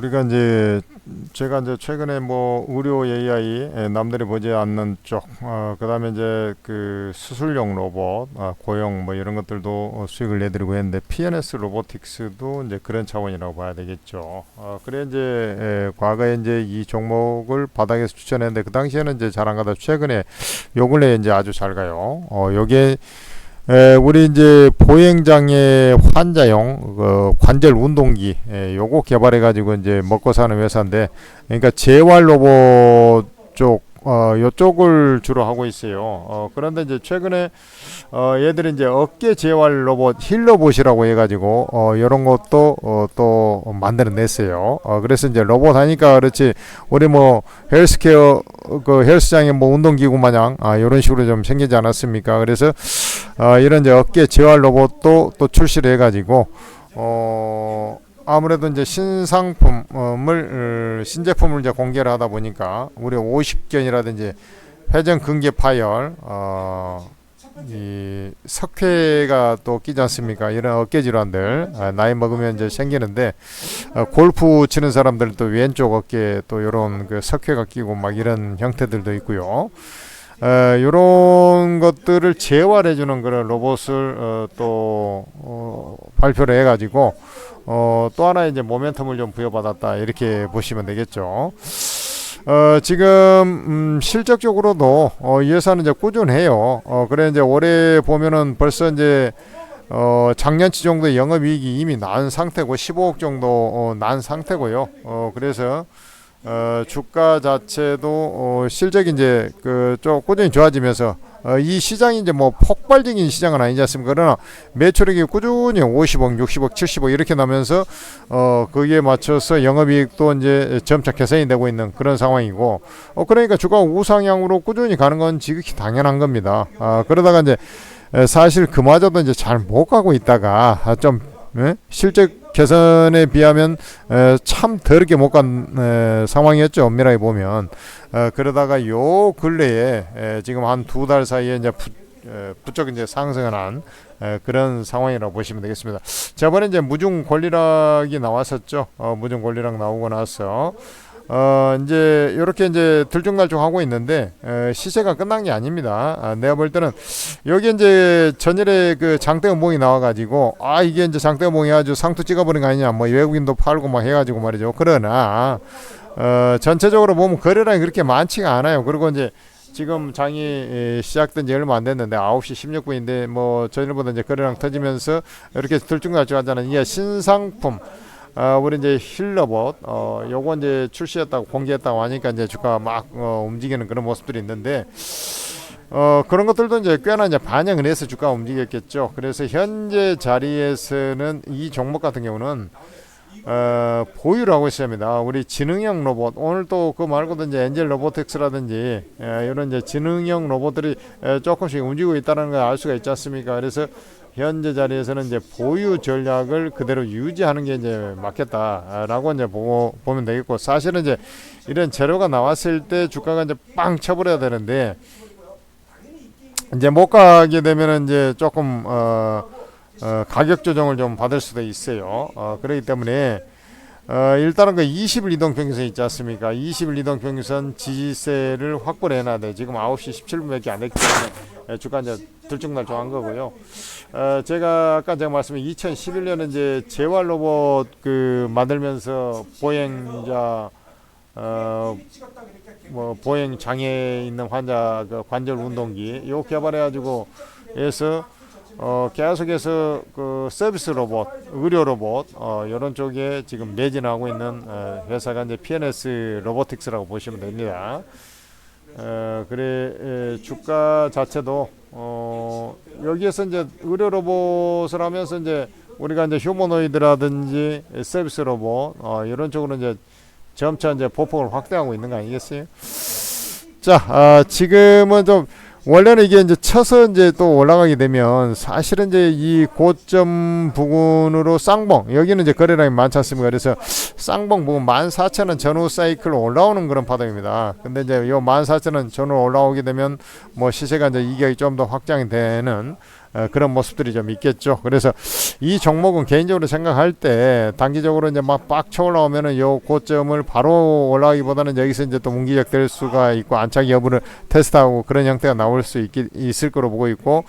우리가 이제 제가 이제 최근에 뭐 의료 AI 에, 남들이 보지 않는 쪽, 어, 그다음에 이제 그 수술용 로봇, 아, 고용 뭐 이런 것들도 어, 수익을 내드리고 했는데 PNS 로보틱스도 이제 그런 차원이라고 봐야 되겠죠. 어, 그래 이제 에, 과거에 이제 이 종목을 바닥에서 추천했는데 그 당시에는 이제 잘 안 가다 최근에 요 근래 이제 아주 잘 가요. 어, 요게 에, 우리 이제 보행장애 환자용 그 관절 운동기 에, 요거 개발해 가지고 이제 먹고 사는 회사인데 그러니까 재활 로봇 쪽 어, 요쪽을 주로 하고 있어요. 어, 그런데 이제 최근에 어, 얘들이 이제 어깨 재활 로봇 힐러봇이라고 해가지고 어, 이런 것도 어, 또 만들어냈어요. 어, 그래서 이제 로봇 하니까 그렇지 우리 뭐 헬스케어 그 헬스장에 뭐 운동기구 마냥 아, 이런 식으로 좀 생기지 않았습니까? 그래서 어, 이런 이제 어깨 재활 로봇도 또 출시를 해가지고 어. 아무래도 이제 신상품을 어, 신제품을 이제 공개를 하다 보니까 우리 50견이라든지 회전 근개 파열 어, 이 석회가 또 끼지 않습니까? 이런 어깨 질환들 아, 나이 먹으면 이제 생기는데 어, 골프 치는 사람들 또 왼쪽 어깨에 또 이런 그 석회가 끼고 막 이런 형태들도 있고요. 어, 이런 것들을 재활해주는 그런 로봇을 어, 또 어, 발표를 해가지고 어, 또 하나 이제 모멘텀을 좀 부여받았다 이렇게 보시면 되겠죠. 어, 지금 음, 실적적으로도 어, 이 회사는 이제 꾸준해요. 어, 그래 이제 올해 보면은 벌써 이제 어, 작년치 정도의 영업이익이 이미 난 상태고 15억 정도 어, 난 상태고요. 어, 그래서 어, 주가 자체도 어, 실적이 이제 그좀 꾸준히 좋아지면서 어, 이 시장이 이제 뭐 폭발적인 시장은 아니지 않습니까? 그러나 매출액이 꾸준히 50억, 60억, 70억 이렇게 나면서 어, 거기에 맞춰서 영업이익도 이제 점차 개선이 되고 있는 그런 상황이고 어, 그러니까 주가 우상향으로 꾸준히 가는 건 지극히 당연한 겁니다. 아, 그러다가 이제 에, 사실 그마저도 이제 잘 못 가고 있다가 아, 좀 예? 실적 개선에 비하면 에, 참 더럽게 못 간 상황이었죠 엄밀하게 보면 어, 그러다가 요 근래에 에, 지금 한 두 달 사이에 이제 부, 에, 부쩍 이제 상승을 한 에, 그런 상황이라고 보시면 되겠습니다. 저번에 이제 무중 권리락이 나왔었죠. 어, 무중 권리락 나오고 나서 어 이제 이렇게 이제 들쭉날쭉 하고 있는데 에, 시세가 끝난 게 아닙니다. 아, 내가 볼 때는 여기 이제 전일에 그 장대음봉이 나와가지고 아 이게 이제 장대음봉이 아주 상투 찍어버린 거 아니냐 뭐 외국인도 팔고 막 해가지고 말이죠. 그러나 어 전체적으로 보면 거래량이 그렇게 많지가 않아요. 그리고 이제 지금 장이 에, 시작된 지 얼마 안 됐는데 9시 16분인데 뭐 전일보다 이제 거래량 터지면서 이렇게 들쭉날쭉 하자는 이게 신상품 어, 우리 이제 힐러봇, 어, 요거 이제 출시했다고 공개했다고 하니까 이제 주가 막 어, 움직이는 그런 모습들이 있는데, 어, 그런 것들도 이제 꽤나 이제 반영을 해서 주가가 움직였겠죠. 그래서 현재 자리에서는 이 종목 같은 경우는 어, 보유를 하고 있습니다. 우리 지능형 로봇 오늘 또 그 말고도 이제 엔젤 로보틱스라든지 에, 이런 이제 지능형 로봇들이 에, 조금씩 움직이고 있다는 걸 알 수가 있지 않습니까? 그래서 현재 자리에서는 이제 보유 전략을 그대로 유지하는 게 이제 맞겠다라고 이제 보고 보면 되겠고 사실은 이제 이런 재료가 나왔을 때 주가가 이제 빵 쳐버려야 되는데 이제 못 가게 되면은 이제 조금 어, 어, 가격 조정을 좀 받을 수도 있어요. 어, 그렇기 때문에 어, 일단은 그 20일 이동 평균선 있지 않습니까? 20일 이동 평균선 지지세를 확보를 해놔야 돼. 지금 9시 17분밖에 안 됐기 때문에 주가 이제 들쭉날쭉한 거고요. 어, 제가 아까 제가 말씀드린 2011년에 이제 재활 로봇 그 만들면서 보행자 어, 뭐 보행 장애 있는 환자 그 관절 운동기 요 개발해 가지고 해서 어, 계속해서 그 서비스 로봇, 의료 로봇 어, 이런 쪽에 지금 매진하고 있는 어, 회사가 이제 PNS 로보틱스라고 보시면 됩니다. 어, 그래 에, 주가 자체도 어, 여기에서 이제 의료 로봇을 하면서 이제 우리가 이제 휴머노이드라든지 서비스 로봇 어, 이런 쪽으로 이제 점차 이제 보폭을 확대하고 있는 거 아니겠어요? 자, 아, 지금은 좀 원래는 이게 이제 쳐서 이제 또 올라가게 되면 사실은 이제 이 고점 부근으로 쌍봉 여기는 이제 거래량이 많지 않습니까? 그래서 쌍봉 부근 14,000원 전후 사이클로 올라오는 그런 파동입니다. 근데 이제 요 14,000원 전후 올라오게 되면 뭐 시세가 이제 이격이 좀 더 확장이 되는 어, 그런 모습들이 좀 있겠죠. 그래서 이 종목은 개인적으로 생각할 때 단기적으로 이제 막 빡쳐 올라오면은 요 고점을 바로 올라가기보다는 여기서 이제 또 문기적 될 수가 있고 안착 여부를 테스트하고 그런 형태가 나올 수 있기, 있을 거로 보고 있고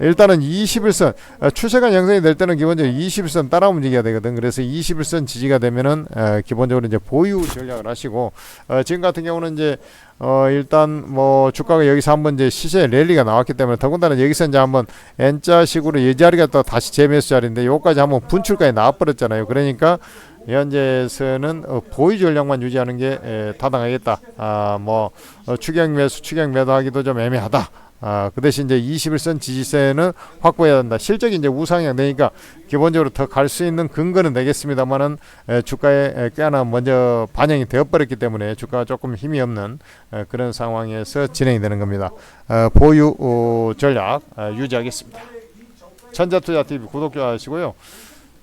일단은 21선 어, 추세가 형성이 될 때는 기본적으로 21선 따라 움직여야 되거든. 그래서 21선 지지가 되면은 어, 기본적으로 이제 보유 전략을 하시고 어, 지금 같은 경우는 이제 어 일단 뭐 주가가 여기서 한번 이제 시세 랠리가 나왔기 때문에 더군다나 여기서 이제 한번 N자식으로 이 자리가 또 다시 재매수 자리인데 요까지 한번 분출까지 나와버렸잖아요. 그러니까 현재에서는 어, 보유 전략만 유지하는 게 에, 타당하겠다. 아 뭐 어, 추경 매수 추경 매도하기도 좀 애매하다. 아, 그 대신 이제 21선 지지세는 확보해야 된다. 실적이 이제 우상향 되니까 기본적으로 더 갈 수 있는 근거는 되겠습니다만은 에, 주가에 에, 꽤나 먼저 반영이 되어버렸기 때문에 주가가 조금 힘이 없는 에, 그런 상황에서 진행이 되는 겁니다. 어, 보유 어, 전략 어, 유지하겠습니다. 천자투자TV 구독 좋아하시고요.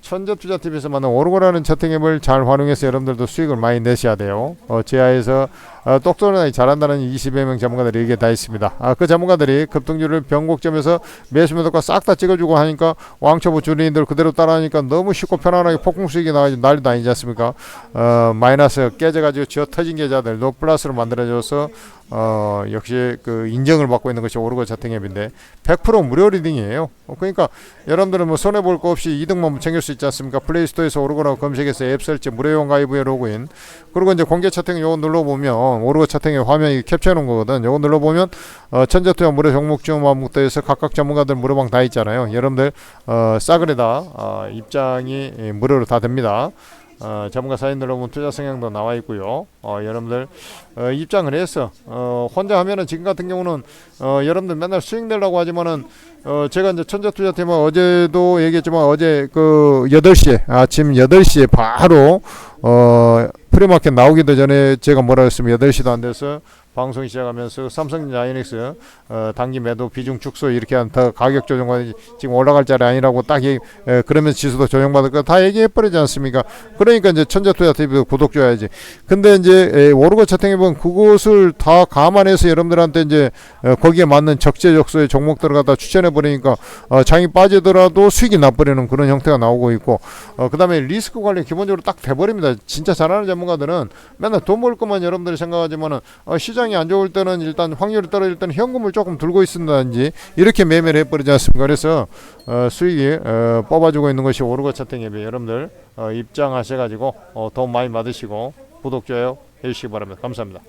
천재투자TV에서 만든 오르고라는 채팅앱을 잘 활용해서 여러분들도 수익을 많이 내셔야 돼요. 어, 지하에서 어, 똑똑하게 잘한다는 20여 명 전문가들이 여기에 다 있습니다. 아, 그 전문가들이 급등주를 변곡점에서 매수 매도가 싹 다 찍어주고 하니까 왕초보 주린이들 그대로 따라하니까 너무 쉽고 편안하게 폭풍 수익이 나가지고 난리도 아니지 않습니까? 어, 마이너스 깨져가지고 쥐어 터진 계좌들 노 플러스로 만들어줘서 어, 역시 그 인정을 받고 있는 것이 오르고 채팅앱인데 100% 무료 리딩이에요. 어, 그러니까 여러분들은 뭐 손해 볼 거 없이 이득만 챙길 수 있지 않습니까? 플레이스토어에서 오르고라고 검색해서 앱 설치 무료용 가입 후에 로그인. 그리고 이제 공개 채팅 요거 눌러 보면 오르고 채팅의 화면이 캡처해 놓은 거거든. 요거 눌러 보면 어, 천재투자 무료 종목 주문부터해서 각각 전문가들 무료방 다 있잖아요. 여러분들 어, 싸그레다 어, 입장이 예, 무료로 다 됩니다. 어, 전문가 사인 들어보면 투자 성향도 나와 있고요. 어, 여러분들 어, 입장을 해서 어, 혼자 하면은 지금 같은 경우는 어, 여러분들 맨날 수익 내려고 하지만은 어, 제가 이제 천재 투자 팀은 어제도 얘기했지만 어제 그 8시에 아침 8시에 바로 어, 프리마켓 나오기도 전에 제가 뭐라 했으면 8시도 안 돼서 방송 시작하면서 삼성전자 하이닉스 어, 단기 매도 비중 축소 이렇게 한더 가격 조정과 지금 올라갈 자리 아니라고 딱 얘기, 에, 그러면 지수도 조정받을 거 다 얘기해 버리지 않습니까? 그러니까 이제 천재투자 TV도 구독 줘야지. 근데 이제 에, 오르고 채팅해본 그것을 다 감안해서 여러분들한테 이제 어, 거기에 맞는 적재적소의 종목들을 갖다 추천해 버리니까 어, 장이 빠지더라도 수익이 나버리는 그런 형태가 나오고 있고 어, 그다음에 리스크 관리 기본적으로 딱 돼버립니다. 진짜 잘하는 전문가들은 맨날 돈 벌 것만 여러분들이 생각하지만은 어, 시장 이 안 좋을 때는 일단 확률이 떨어질 때는 현금을 조금 들고 있는다든지 이렇게 매매를 해버리지 않습니까? 그래서 어, 수익이 어, 뽑아주고 있는 것이 오르고 채팅 앱이 여러분들 어, 입장하셔가지고 어, 돈 많이 받으시고 구독 좋아요 해주시기 바랍니다. 감사합니다.